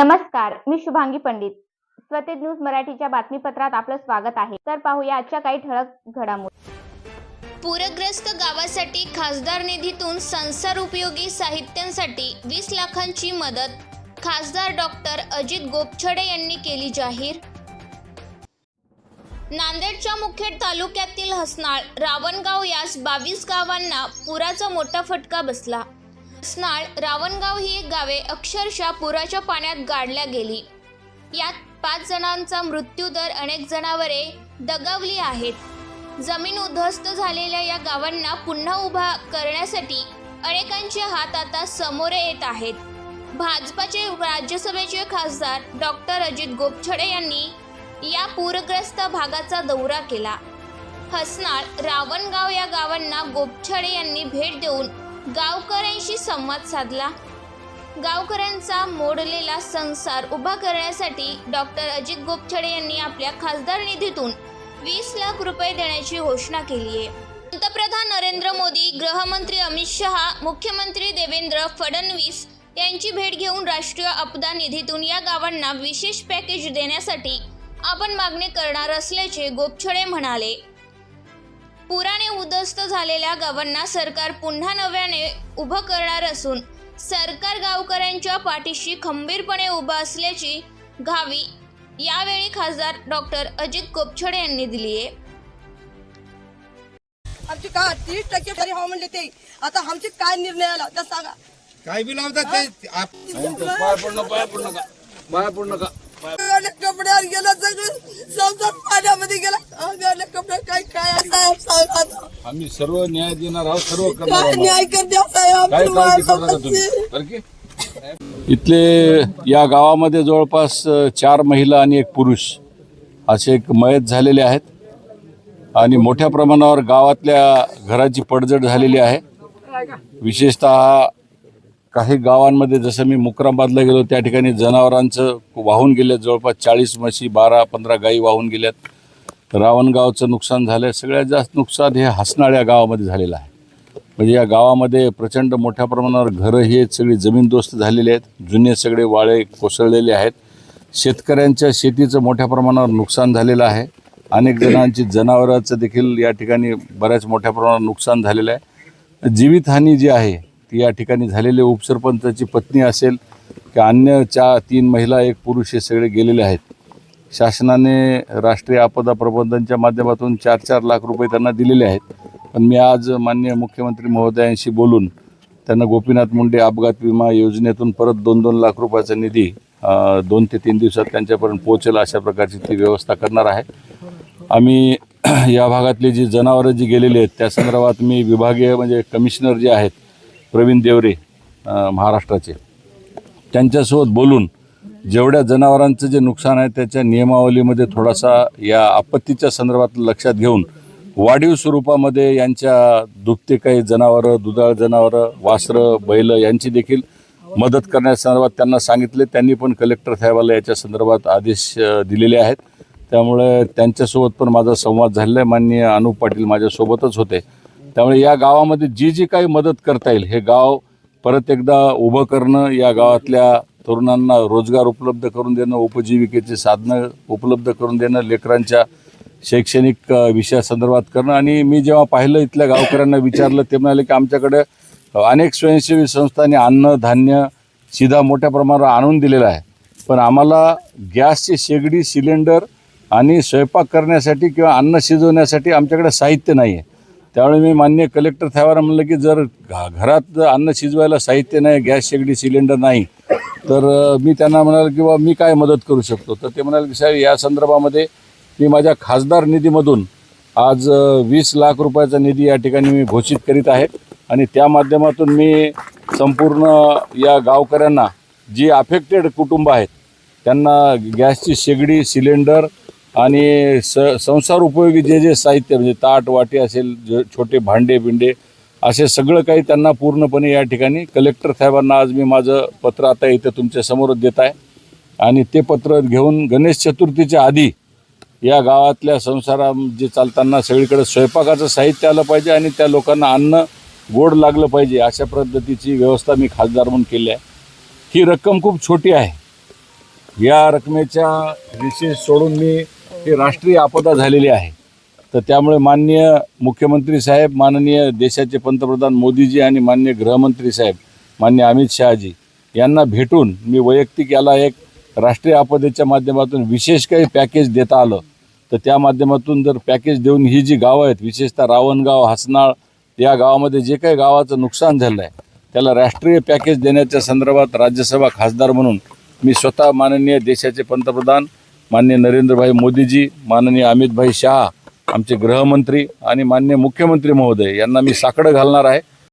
नमस्कार मी शुभांगी पंडित. स्वतेज न्यूज मराठीच्या बातमीपत्रात आपलं स्वागत आहे. तर पाहूया आजच्या काही ठळक घडामोडी. पूरग्रस्त गावासाठी खासदार निधीतून संसार उपयोगी साहित्यांसाठी वीस लाखांची मदत खासदार डॉक्टर अजित गोपछडे यांनी केली जाहीर. नांदेडच्या मुखेड तालुक्यातील हसनाळ रावणगाव यास बावीस गावांना पुराचा मोठा फटका बसला. स्नाळ रावणगाव ही एक गावे अक्षरशः पुराच्या पाण्यात गाडल्या गेली. यात पाच जणांचा मृत्यू दर अनेक जनावरे दगावली आहेत. जमीन उद्ध्वस्त झालेल्या या गावांना पुन्हा उभा करण्यासाठी अनेकांचे हात आता समोर येत आहेत. भाजपाचे राज्यसभेचे खासदार डॉक्टर अजित गोपछडे यांनी या पूरग्रस्त भागाचा दौरा केला. हसनाळ रावणगाव या गावांना गोपछडे यांनी भेट देऊन गावकऱ्यांशी संवाद साधला. गावकऱ्यांचा मोडलेला संसार उभा करण्यासाठी डॉक्टर अजित गोपछडे यांनी आपल्या खासदार निधीतून वीस लाख रुपये देण्याची घोषणा केली आहे. पंतप्रधान नरेंद्र मोदी गृहमंत्री अमित शहा मुख्यमंत्री देवेंद्र फडणवीस यांची भेट घेऊन राष्ट्रीय आपदा निधीतून या गावांना विशेष पॅकेज देण्यासाठी आपण मागणी करणार असल्याचे गोपछडे म्हणाले. पुराने उद्ध्वस्त झालेल्या गावांना सरकार पुन्हा नव्याने उभं करणार असून सरकार गावकऱ्यांच्या पाठीशी खंबीरपणे उभं असल्याची घावी यावेळी खासदार डॉक्टर अजित गोपछडे यांनी दिली आहे. आमची का तीस टक्के तरी हो म्हणले ते आता आमचे काय निर्णय आला त्या सांगा. काय बी लावतात ते? आप- पाय पडणं पाय पडू नका पाय पडू नका अंगाला कपड्यावर गेला सगळं. संसार पाण्यामध्ये गेला. कपडे काय काय साहेब आता. आम्ही सर्व न्याय देणार आहोत सर्व करणार काय आहोत न्याय साहेब काय काळजी तुम्ही? बरं की? इथले या गावामध्ये जवळपास अ, चार महिला आणि एक पुरुष असे एक मयत झालेले आहेत आणि मोठ्या प्रमाणावर गावातल्या घराची पडझड झालेली आहे विशेषतः काही गावांमध्ये जसं मी मुक्राबादला गेलो त्या ठिकाणी जनावरांचं वाहून गेले जवळपास चाळीस म्हशी बारा पंधरा गायी वाहून गेल्यात रावणगावचं नुकसान झालं आहे सगळ्यात जास्त नुकसान हे हसनाळ या गावामध्ये झालेलं आहे. म्हणजे या गावामध्ये प्रचंड मोठ्या प्रमाणावर घरं हे सगळी जमीनदोस्त झालेले आहेत. जुने सगळे वाळे कोसळलेले आहेत. शेतकऱ्यांच्या शेतीचं मोठ्या प्रमाणावर नुकसान झालेलं आहे. अनेक जणांची जनावरांचं देखील या ठिकाणी बऱ्याच मोठ्या प्रमाणावर नुकसान झालेलं आहे. जीवितहानी जी आहे ती या ठिकाणी झालेली उपसरपंचाची पत्नी असेल की अन्य चा तीन महिला एक पुरुष हे सगळे गेलेले आहेत. शासनाने राष्ट्रीय आपदा प्रबंधनच्या माध्यमातून चार चार लाख रुपये त्यांना दिलेले आहेत. पण मी आज माननीय मुख्यमंत्री महोदयांशी बोलून त्यांना गोपीनाथ मुंडे अपघात विमा योजनेतून परत दोन दोन लाख रुपयाचा निधी दोन ते तीन दिवसात त्यांच्यापर्यंत पोहोचेल अशा प्रकारची ती व्यवस्था करणार आहे. आम्ही या भागातली जी जनावरं जी गेलेली आहेत त्या संदर्भात मी विभागीय म्हणजे कमिशनर जे आहेत प्रवीण देवरे महाराष्ट्राचे त्यांच्यासोबत बोलून जेवढ्या जनावरांचं जे नुकसान आहे त्याच्या नियमावलीमध्ये थोडासा या आपत्तीच्या संदर्भात लक्षात घेऊन वाढीव स्वरूपामध्ये यांच्या दुभते काही जनावरं दुधाळ जनावरं वासरं बैलं यांची देखील मदत करण्यासंदर्भात त्यांना सांगितले. त्यांनी पण कलेक्टर साहेबाला याच्या संदर्भात आदेश दिलेले आहेत. त्यामुळे त्यांच्यासोबत पण माझा संवाद झालेला आहे. माननीय अनुप पाटील माझ्यासोबतच होते. त्यामुळे या गावामध्ये जी जी काही मदत करता येईल हे गाव परत एकदा उभं करणं या गावातल्या तरुणांना रोजगार उपलब्ध करून देणं उपजीविकेची साधनं उपलब्ध करून देणं लेकरांच्या शैक्षणिक विषयासंदर्भात करणं. आणि मी जेव्हा पाहिलं इथल्या गावकऱ्यांना विचारलं ते म्हणाले की आमच्याकडे अनेक स्वयंसेवी संस्थांनी अन्न धान्य सीधा मोठ्या प्रमाणावर आणून दिलेला आहे. पण आम्हाला गॅसची शेगडी सिलेंडर आणि स्वयंपाक करण्यासाठी किंवा अन्न शिजवण्यासाठी आमच्याकडे साहित्य नाही आहे. त्यामुळे मी मान्य कलेक्टर साहेबांना म्हणलं की जर घरात अन्न शिजवायला साहित्य नाही गॅस शेगडी सिलेंडर नाही तर मी त्यांना म्हणाल की बा मी काय मदत करू शकतो? तर ते म्हणाले की साहेब या संदर्भामध्ये मी माझ्या खासदार निधीमधून आज वीस लाख रुपयाचा निधी या ठिकाणी मी घोषित करीत आहे आणि त्या माध्यमातून मी संपूर्ण या गावकऱ्यांना जी अफेक्टेड कुटुंब आहेत त्यांना गॅसची शेगडी सिलेंडर आणि स संसार उपयोगी जे जे साहित्य म्हणजे ताट वाटी असेल जे छोटे भांडे बिंडे असे सगळं काही त्यांना पूर्णपणे या ठिकाणी कलेक्टर साहेबांना आज मी माझं पत्र आता इथं तुमच्यासमोर देत आहे. आणि ते पत्र घेऊन गणेश चतुर्थीच्या आधी या गावातल्या संसारा जे चालताना सगळीकडे स्वयंपाकाचं साहित्य आलं पाहिजे आणि त्या लोकांना अन्न गोड लागलं पाहिजे अशा पद्धतीची व्यवस्था मी खासदार म्हणून केली आहे. ही रक्कम खूप छोटी आहे. या रकमेच्या विशेष सोडून मी ही राष्ट्रीय आपदा झालेली आहे. तर त्यामुळे माननीय मुख्यमंत्री साहेब माननीय देशाचे पंतप्रधान मोदीजी आणि माननीय गृहमंत्री साहेब माननीय अमित शहाजी यांना भेटून मी वैयक्तिक याला एक राष्ट्रीय आपदेच्या माध्यमातून विशेष काही पॅकेज देता आलं. तर त्या माध्यमातून जर पॅकेज देऊन ही जी गावं आहेत विशेषतः रावणगाव हसनाळ या गावामध्ये जे काही गावाचं नुकसान झालं आहे त्याला राष्ट्रीय पॅकेज देण्याच्या संदर्भात राज्यसभा खासदार म्हणून मी स्वतः माननीय देशाचे पंतप्रधान माननीय नरेंद्रभाई मोदीजी माननीय अमितभाई शहा आमचे गृहमंत्री आणि मान्य मुख्यमंत्री महोदय यांना मी साकडं घालणार आहे.